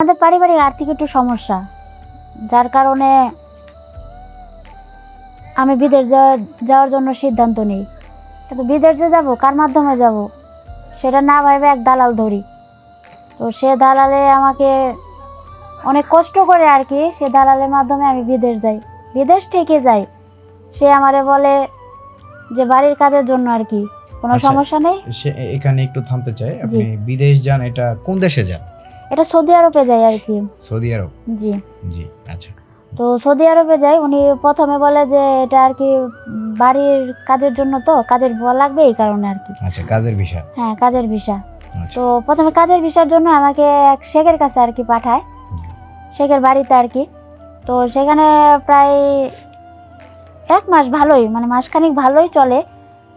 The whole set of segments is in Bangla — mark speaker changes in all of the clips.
Speaker 1: আমাদের পারিবারিক আর্থিক একটু সমস্যা যার কারণে আমি বিদেশ যাওয়ার জন্য সিদ্ধান্ত নিই। কিন্তু বিদেশ যাব কার মাধ্যমে যাব সেটা না ভেবে এক দালাল ধরি। তো সে দালালে আমাকে অনেক কষ্ট করে আর কি সে দালালের মাধ্যমে আমি বিদেশ যাই। বিদেশ ঠিকই যাই। সে আমারে বলে যে বাড়ির কাজের জন্য আর কি। কোনো
Speaker 2: আচ্ছা।
Speaker 1: সমস্যা নেই?
Speaker 2: এখানে একটু থামতে চাই। আপনি বিদেশ যান এটা কোন দেশে যান?
Speaker 1: এটা সৌদি আরবে যায় আর কি।
Speaker 2: সৌদি আরব?
Speaker 1: জি।
Speaker 2: জি আচ্ছা।
Speaker 1: তো সৌদি আরবে যাই উনি প্রথমে বলে যে এটা আর কি বাড়ির কাজের জন্য তো কাজের ভয় লাগবে এই কারণে আর কি।
Speaker 2: আচ্ছা কাজের বিষয়
Speaker 1: হ্যাঁ কাজের ভিসা।
Speaker 2: আচ্ছা।
Speaker 1: তো প্রথমে কাজের ভিসার জন্য আমাকে এক শেখের কাছে আর কি পাঠায়। শেখের বাড়িতে আর কি। তো সেখানে প্রায় এক মাস ভালোই মানে মাসখানিক ভালোই চলে।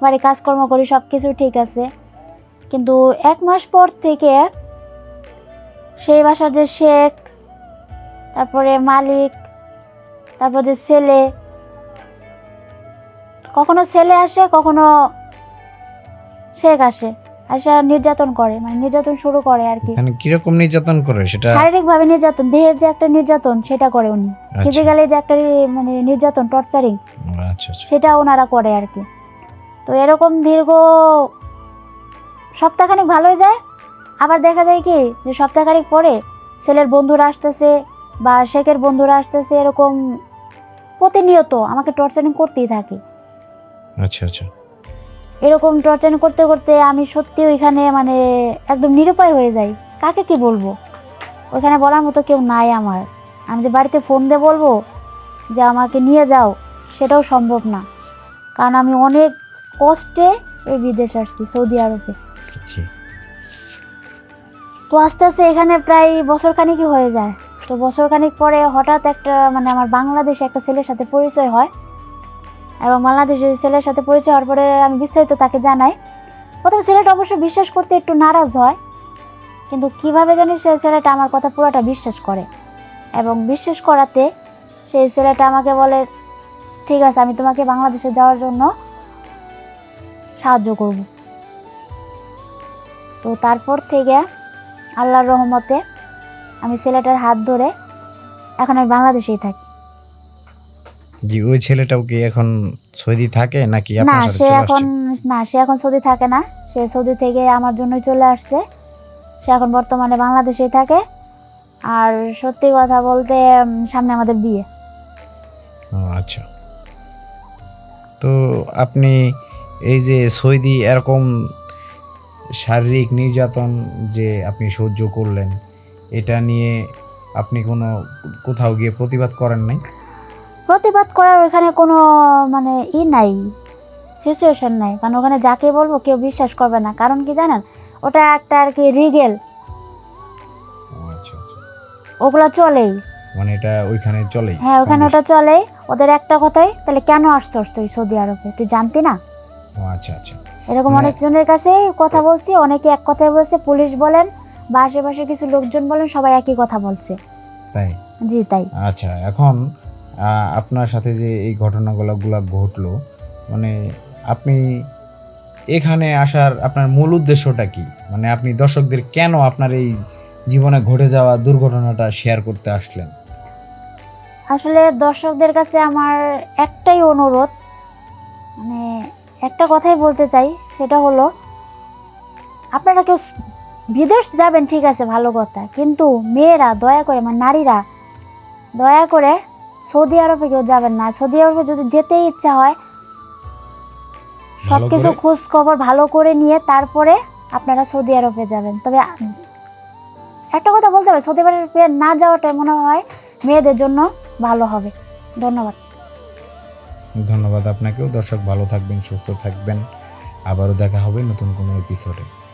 Speaker 1: বাড়ি কাজকর্ম করি সব কিছু ঠিক আছে। কিন্তু এক মাস পর থেকে সেই বাসার যে শেখ তারপরে মালিক তারপর যে ছেলে কখনো ছেলে আসে কখনো শেখ আসে। আসা নির্যাতন করে মানে নির্যাতন শুরু করে আর কি।
Speaker 2: এখানে কীরকম নির্যাতন করে সেটা?
Speaker 1: শারীরিক ভাবে নির্যাতন দেহের যে একটা নির্যাতন সেটা করে উনি।
Speaker 2: আচ্ছা।
Speaker 1: ফিজিক্যালি যে একটা মানে নির্যাতন টর্চারিং
Speaker 2: আচ্ছা আচ্ছা।
Speaker 1: সেটা ওনারা করে আর কি। তো এরকম দীর্ঘ সপ্তাহখানিক ভালোই যায় আবার দেখা যায় কি যে সপ্তাহখানিক পরে ছেলের বন্ধুরা আসতেছে বা শেখের বন্ধুরা আসতেছে এরকম প্রতিনিয়ত আমাকে টর্চারিং করতেই থাকে।
Speaker 2: আচ্ছা আচ্ছা।
Speaker 1: এরকম টর্চারিং করতে করতে আমি সত্যি ওইখানে মানে একদম নিরুপায় হয়ে যাই। কাকে কি বলব? ওইখানে বলার মতো কেউ নাই আমার। আমি যে বাড়িতে ফোন দিয়ে বলব যে আমাকে নিয়ে যাও সেটাও সম্ভব না। কারণ আমি অনেক কষ্টে এই বিদেশ আসছি সৌদি আরবে। তো আস্তে আস্তে এখানে প্রায় বছর খানিকই হয়ে যায়। তো বছর খানিক পরে হঠাৎ একটা মানে আমার বাংলাদেশে একটা ছেলের সাথে পরিচয় হয়। এবং বাংলাদেশের ছেলের সাথে পরিচয় হওয়ার পরে আমি বিস্তারিত তাকে জানাই। প্রথমে ছেলেটা অবশ্য বিশ্বাস করতে একটু নারাজ হয়, কিন্তু কীভাবে জানি সেই ছেলেটা আমার কথা পুরোটা বিশ্বাস করে। এবং বিশ্বাস করাতে সেই ছেলেটা আমাকে বলে, ঠিক আছে, আমি তোমাকে বাংলাদেশে যাওয়ার জন্য সাহায্য করব। তো তারপর থেকে আল্লাহর রহমতে আমি ছেলেটার হাত ধরে এখন আমি বাংলাদেশেই থাকি।
Speaker 2: জি ওই ছেলেটাও কি এখন সৌদি থাকে নাকি
Speaker 1: না
Speaker 2: আপনার সাথে
Speaker 1: সে এখন না সে এখন সৌদি থাকে না। সে সৌদি থেকে আমার জন্যই চলে আসছে। সে এখন বর্তমানে বাংলাদেশেই থাকে। আর সত্যি কথা বলতে সামনে আমাদের বিয়ে।
Speaker 2: আচ্ছা। তো আপনি এই যে সৌদি এরকম শারীরিক নির্যাতন যে আপনি সহ্য করলেন এটা নিয়ে আপনি কোনো কোথাও গিয়ে প্রতিবাদ করেন নাই?
Speaker 1: প্রতিবাদ করার ওখানে কোনো মানে ই নাই সিচুয়েশন নাই। কারণ ওখানে যাকে বলব কেউ বিশ্বাস করবে না। কারণ কি জানেন? ওটা একটা আর কি রিগেল
Speaker 2: আচ্ছা আচ্ছা।
Speaker 1: ওগুলো চলেই।
Speaker 2: মানে এটা ওইখানে চলেই?
Speaker 1: হ্যাঁ ওখানে ওটা চলে ওদের একটা কথাই তাহলে কেন আসতে তুই সৌদি আরবে? তুই জানতি না?
Speaker 2: ও আচ্ছা আচ্ছা।
Speaker 1: এরকম
Speaker 2: মানে-
Speaker 1: অনেকজনের কাছে কথা বলছি অনেকে এক কথাই বলছে পুলিশ বলেন বা আশেপাশে কিছু লোকজন বলেন সবাই একই কথা বলছে।
Speaker 2: তাই?
Speaker 1: জি তাই।
Speaker 2: আচ্ছা এখন আপনার সাথে যে এই ঘটনাগুলো গুলা ঘটলো মানে আপনি এখানে আসার আপনার মূল উদ্দেশ্যটা কি? মানে আপনি দর্শকদের কেন আপনার এই জীবনে ঘটে যাওয়া দুর্ঘটনাটা শেয়ার করতে আসলেন?
Speaker 1: আসলে দর্শকদের কাছে আমার একটাই অনুরোধ মানে একটা কথাই বলতে চাই সেটা হলো আপনারা কেউ বিদেশ যাবেন ঠিক আছে ভালো কথা কিন্তু মেয়েরা দয়া করে মানে নারীরা দয়া করে সৌদি আরবে কেউ যাবেন না। সৌদি আরবে যদি যেতেই ইচ্ছা হয় সব কিছু
Speaker 2: করে-
Speaker 1: খোঁজ খবর ভালো করে নিয়ে তারপরে আপনারা সৌদি আরবে যাবেন। তবে একটা কথা বলতে পারি সৌদি আরবে না যাওয়াটা মনে হয় মেয়েদের জন্য ভালো হবে। ধন্যবাদ।
Speaker 2: ধন্যবাদ আপনাকেও। দর্শক ভালো থাকবেন সুস্থ থাকবেন। আবারও দেখা হবে নতুন কোনো এপিসোডে